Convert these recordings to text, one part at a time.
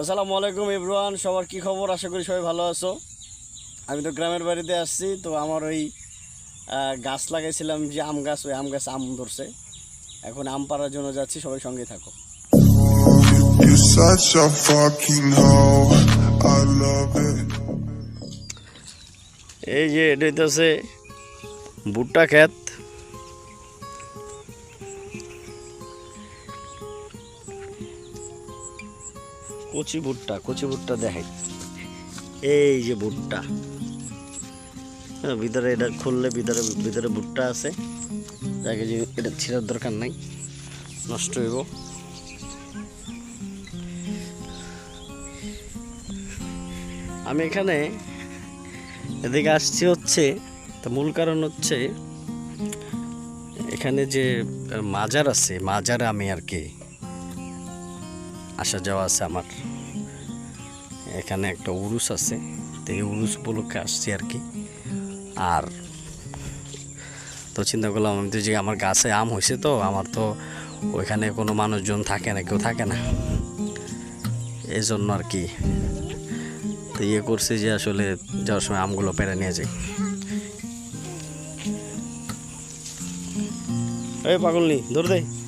আসসালামু আলাইকুম ইব্রান সবার কি খবর? আশা করি সবাই ভালো আছো। আমি তো গ্রামের বাড়িতে আসছি তো আমার ওই গাছ লাগাইছিলাম যে আম গাছ ওই আম গাছ আম ধরছে। এখন আম পাড়ার জন্য যাচ্ছি সবাই সঙ্গে থাকো. এই যে এটা হইতেছে ভুট্টা ক্ষেত। কচি ভুট্টা কচি ভুট্টা দেখাই। এই যে ভুট্টা। হ্যাঁ, ভিতরে এটা খুললে ভিতরে ভিতরে ভুট্টা আছে। যাকে যে এটা ছিঁড়ার দরকার নাই নষ্ট হইব। আমি এখানে এদিকে আসছি হচ্ছে তা মূল কারণ হচ্ছে এখানে যে মাজার আছে মাজারে আমি আর কি আসা যাওয়া আছে আমার। এখানে একটা উরুস আছে, তো এই উরুস উপলক্ষে আসছি আর কি। আর তো চিন্তা করলাম, আমি তো যে আমার গাছে আম হয়েছে তো, আমার তো ওইখানে কোনো মানুষজন থাকে না, কেউ থাকে না। এই জন্য আর কি। তো ইয়ে করছি যে আসলে যাওয়ার সময় আমগুলো পেরে নিয়ে যাই। এই পাগল নি ধর দে।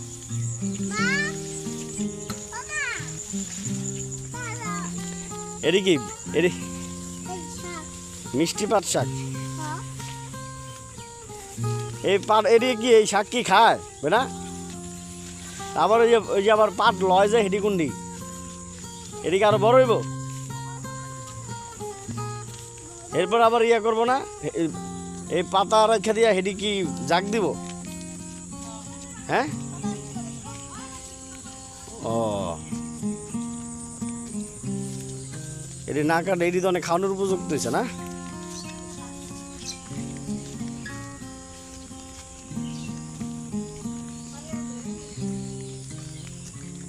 এরি কি? মিষ্টি পাট শাক। এই পাট এরি কি এই শাক কি খায়? বেটা? আবার ওই যে ওই যে আবার পাট লয় যে হেডি কুন্ডি। এদিকে আরও বড় হইব? এরপর আবার ইয়া করব না? এই- পাতা রেখে দিয়া হেডি কি জাগ দিব? হ্যাঁ? ও। এটি না কাটে এটি তো অনেক খাওয়ানোর উপযুক্ত হয়েছে না?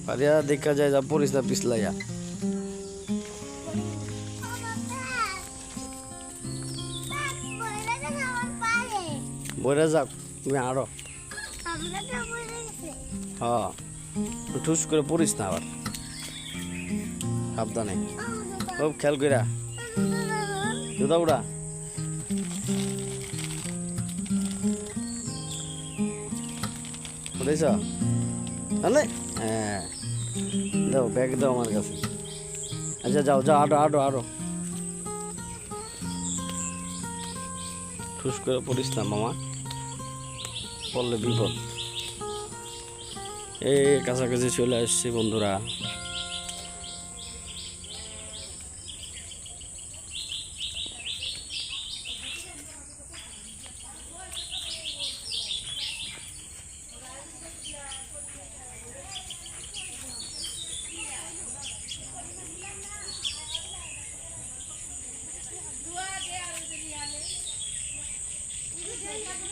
পারিয়া, দেখা যায় যা পরিস না, পিছলাইয়া। বইরা যাক তুমি আরও। হ্যাঁ ঠুস করে পড়িস না আবার। সাবধানে। খুব খেয়াল কইরা। জুতা উড়া উঠেছ? হ্যাঁ। দাও ব্যাগ দাও আমার কাছে। আচ্ছা যাও যাও আরও আরও আরও ঠুস করে পড়িস না, মামা। পড়লে বিপদ। এই কাছাকাছি চলে আসছি, বন্ধুরা। তার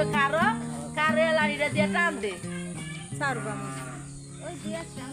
উপরে কারও কারে লাড়িটা দিয়ে টান দে সারবা ওই দিয়ে টান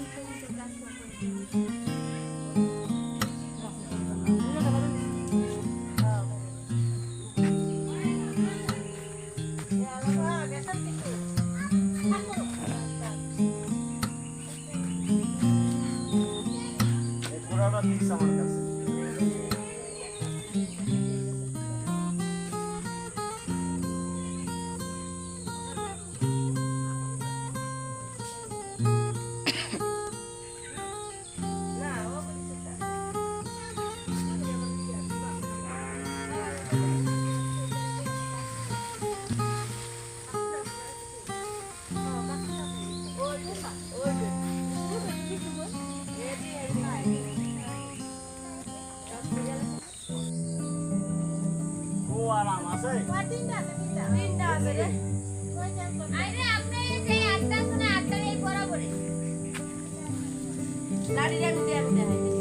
লাড়িটা আমি দেখাই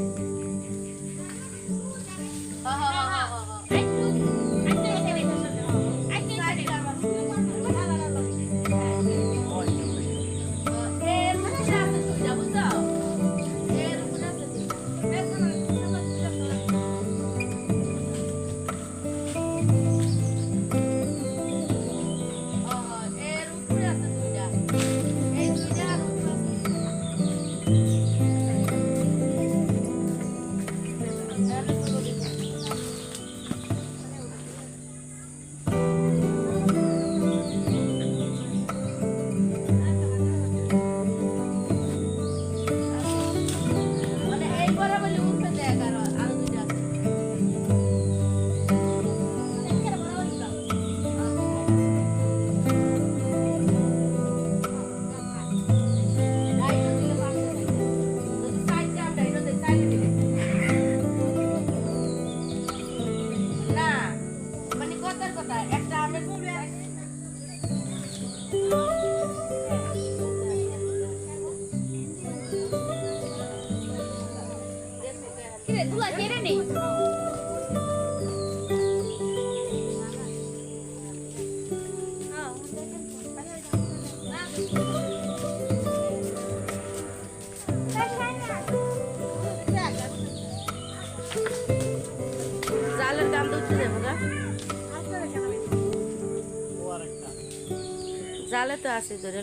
জালে তো আছে ধরে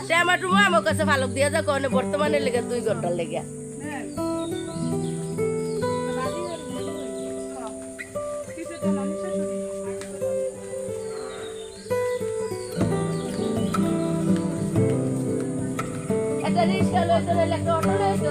টমেটো আমার কাছে ভালো দিয়ে যাও কোনে বর্তমানে লেগে দুই ঘণ্টার লেগে। একটা রিক্সা লইতো একটা অটো লইতো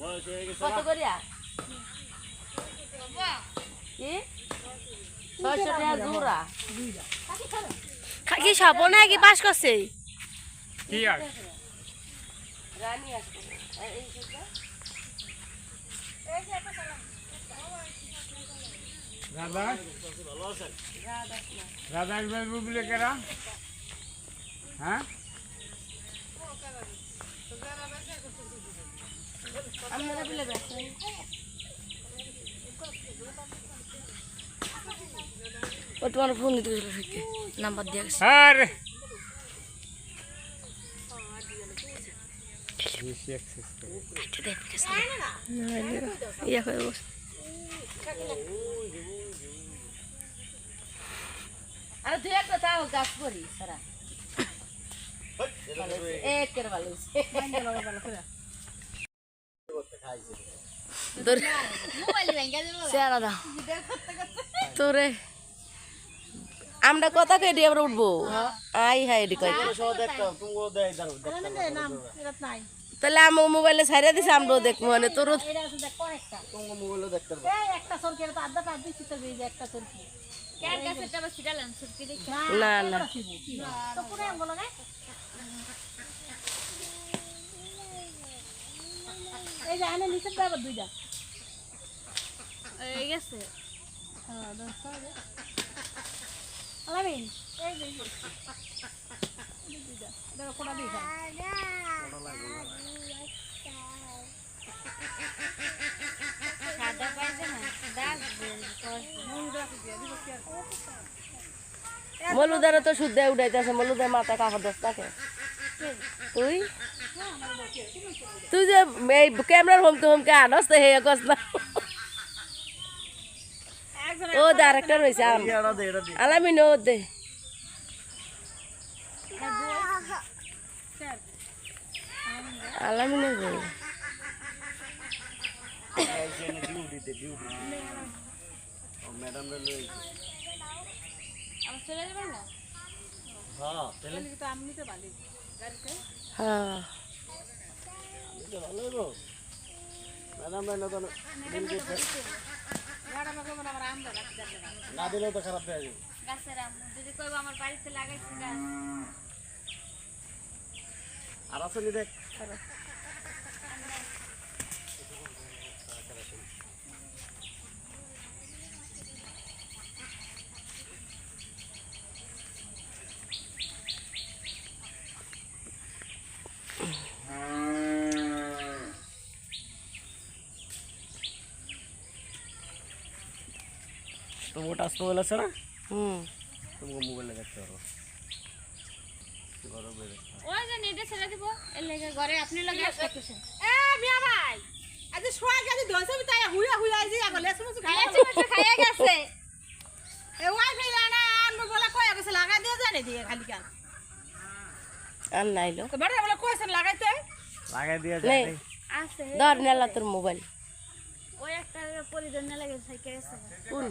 বয়স হয়ে গেছে কত করিয়া? কি? ছয়শো টাকা জোড়া। পাস করছে? বাবু বলে কেরা? হ্যাঁ? আপনারা বলে ও তোমার ফোন দিতে গেছিল থেকে নাম্বার দিয়ে গেছে। আরে ইয়া করে দুই একটা তাও গাছ করি সারা। ভালো হয়েছে। মোবাইল ভেঙে দেবো চেহারা দাও তোরে আমরা কথা কই দিয়ে আমরা উঠবো। আই হাই এডি তাহলে আমার মোবাইলে ছাইরা দিছে আমরাও দেখব মানে তোর তুমি মোবাইলে দেখতে পারো একটা সরকার তো আধা টাকা দিচ্ছি তো এই যে একটা সরকি কার কাছে টাকা ছিটালেন সুটকি দেখে না না তো পুরো আঙ্গুল লাগে এই যে আনে নিচে দাও দুইটা। এই গেছে। হ্যাঁ দশ আলামিন এই যে এই যে। এই যে দুইটা। দেখো কোটা দিয়ে সাদা পাইছে না দাগ মলুদারে তো শুদ্ধ উঠাইতেছে মলুদার মাথা কাপড় দশ থাকে তুই? তুই যে এই ক্যামেরার হোমকে হোমকে আনস তো হেয়া কস না। ও ডাইরেক্টর হয়েছে আম। আলামিন ও দে। চলে যাবে না হ্যাঁ গাছের আম যদি কইব আমার বাড়িতে লাগাইছি গাছ আর নি দেখ তোমার টাচ মোবাইল আছে না? হুম। তোমাকে মোবাইলে দেখতে পারো ওই যে নেটে ছেড়ে দিব। এর লেগে ঘরে আপনি লাগে আসতে এ মিয়া ভাই আজ সোয়া গেছে দশ তাই হুইয়া হুইয়া আইজি আগলে সমস্ত খাইয়া খাইয়া চুমচু খাইয়া গেছে। এ ওয়াইফাই লানা আনব বলে কই গেছে লাগাই দিয়ে জানে দিয়ে খালি কাল। আর নাইলো। তো বড় বলে কইছেন লাগাইতে? লাগাই দিয়ে নে। আছে। ধর নেলা তোর মোবাইল। ওই একটা পরিজন লাগে সাইকেল কোন